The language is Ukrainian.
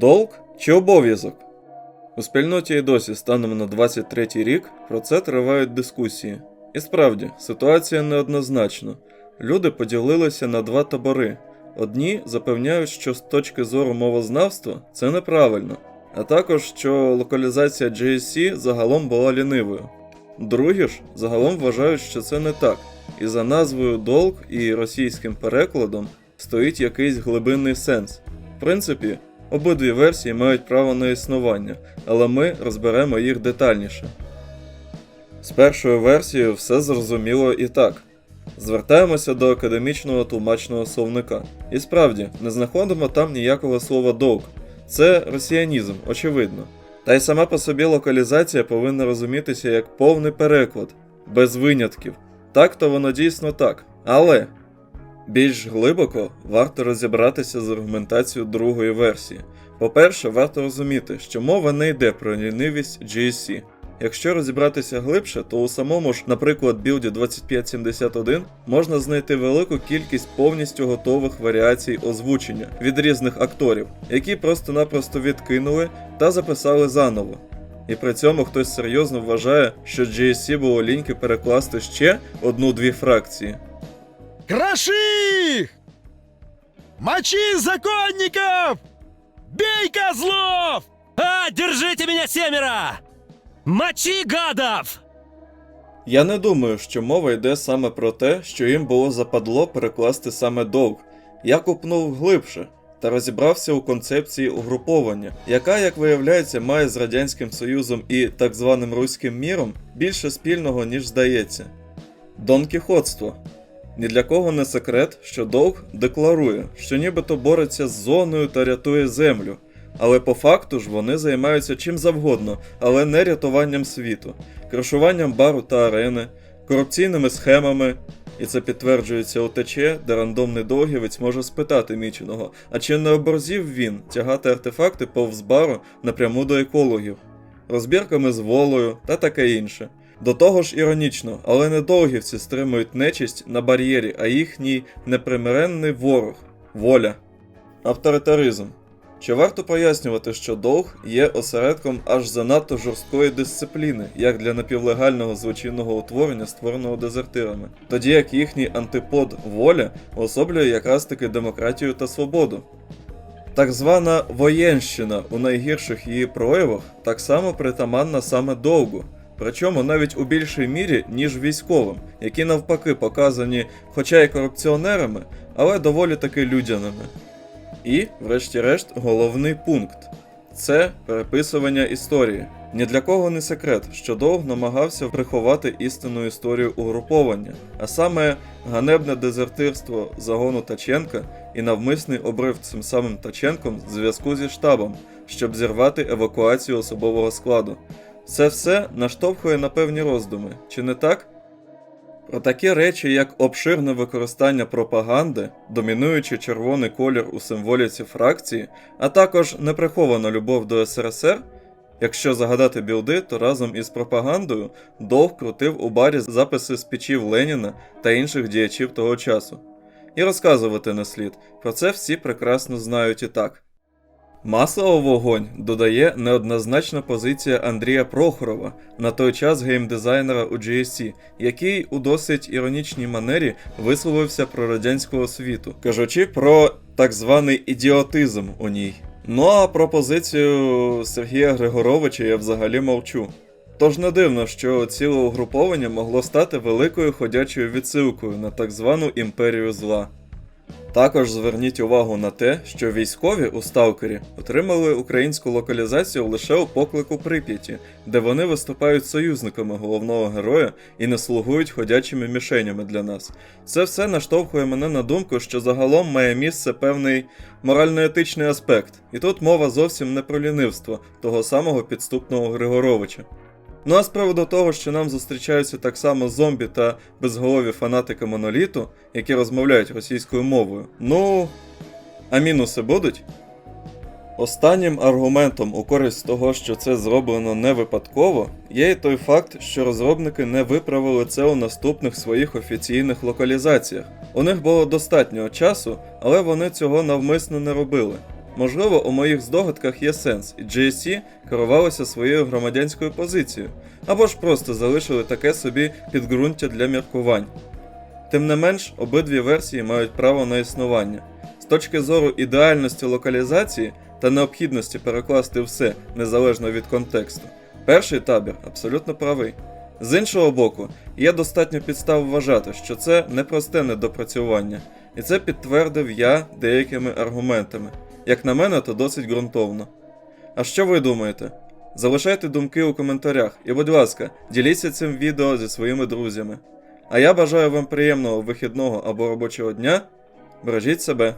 Долг чи обов'язок? У спільноті і досі станом на 23 рік про це тривають дискусії. І справді, ситуація неоднозначна. Люди поділилися на два табори. Одні запевняють, що з точки зору мовознавства це неправильно, а також що локалізація GSC загалом була лінивою. Другі ж загалом вважають, що це не так, і за назвою долг і російським перекладом стоїть якийсь глибинний сенс. В принципі, обидві версії мають право на існування, але ми розберемо їх детальніше. З першою версією все зрозуміло і так. Звертаємося до академічного тлумачного словника. І справді, не знаходимо там ніякого слова довг. Це росіянізм, очевидно. Та й сама по собі локалізація повинна розумітися як повний переклад, без винятків. Так то воно дійсно так. Але більш глибоко варто розібратися з аргументацією другої версії. По-перше, варто розуміти, що мова не йде про лінивість GSC. Якщо розібратися глибше, то у самому ж, наприклад, білді 2571 можна знайти велику кількість повністю готових варіацій озвучення від різних акторів, які просто-напросто відкинули та записали заново. І при цьому хтось серйозно вважає, що GSC було ліньки перекласти ще одну-дві фракції. Кроши их! Мочи законников! Бей козлов! А, держите меня, семеро! Мочи гадов! Я не думаю, що мова йде саме про те, що їм було западло перекласти саме довг. Я купнув глибше та розібрався у концепції угруповання, яка, як виявляється, має з Радянським Союзом і так званим Руським міром більше спільного, ніж здається. Донкіхотство. Ні для кого не секрет, що довг декларує, що нібито бореться з зоною та рятує землю. Але по факту ж вони займаються чим завгодно, але не рятуванням світу, кришуванням бару та арени, корупційними схемами. І це підтверджується у ТЧ, де рандомний довгівець може спитати міченого, а чи не оборзів він тягати артефакти повз бару напряму до екологів, розбірками з волою та таке інше. До того ж іронічно, але не довгівці стримують нечисть на бар'єрі, а їхній непримиренний ворог воля. Авторитаризм. Чи варто пояснювати, що довг є осередком аж занадто жорсткої дисципліни, як для напівлегального злочинного утворення, створеного дезертирами, тоді як їхній антипод воля уособлює якраз таки демократію та свободу? Так звана воєнщина у найгірших її проявах так само притаманна саме довгу, причому навіть у більшій мірі, ніж військовим, які навпаки показані, хоча й корупціонерами, але доволі таки людяними. І, врешті-решт, головний пункт це переписування історії. Ні для кого не секрет, що довг намагався приховати істинну історію угруповання, а саме ганебне дезертирство загону Таченка і навмисний обрив цим самим Таченком зв'язку зі штабом, щоб зірвати евакуацію особового складу. Це все наштовхує на певні роздуми, чи не так? Про такі речі, як обширне використання пропаганди, домінуючи червоний колір у символіці фракції, а також неприхована любов до СРСР. Якщо загадати білди, то разом із пропагандою довг крутив у барі записи спічів Леніна та інших діячів того часу. І розказувати не слід, про це всі прекрасно знають і так. Масло у вогонь додає неоднозначна позиція Андрія Прохорова, на той час геймдизайнера у GSC, який у досить іронічній манері висловився про радянську освіту, кажучи про так званий ідіотизм у ній. Ну а про позицію Сергія Григоровича я взагалі мовчу. Тож не дивно, що ціле угруповання могло стати великою ходячою відсилкою на так звану імперію зла. Також зверніть увагу на те, що військові у Сталкері отримали українську локалізацію лише у поклику Прип'яті, де вони виступають союзниками головного героя і не слугують ходячими мішенями для нас. Це все наштовхує мене на думку, що загалом має місце певний морально-етичний аспект, і тут мова зовсім не про лінивство того самого підступного Григоровича. Ну а з приводу того, що нам зустрічаються так само зомбі та безголові фанатики моноліту, які розмовляють російською мовою. Ну. А мінуси будуть? Останнім аргументом у користь того, що це зроблено не випадково, є і той факт, що розробники не виправили це у наступних своїх офіційних локалізаціях. У них було достатньо часу, але вони цього навмисно не робили. Можливо, у моїх здогадках є сенс, і GSC керувалося своєю громадянською позицією, або ж просто залишили таке собі підґрунтя для міркувань. Тим не менш, обидві версії мають право на існування. З точки зору ідеальності локалізації та необхідності перекласти все незалежно від контексту, перший табір абсолютно правий. З іншого боку, є достатньо підстав вважати, що це непросте недопрацювання, і це підтвердив я деякими аргументами. Як на мене, то досить ґрунтовно. А що ви думаєте? Залишайте думки у коментарях і, будь ласка, діліться цим відео зі своїми друзями. А я бажаю вам приємного вихідного або робочого дня. Бережіть себе.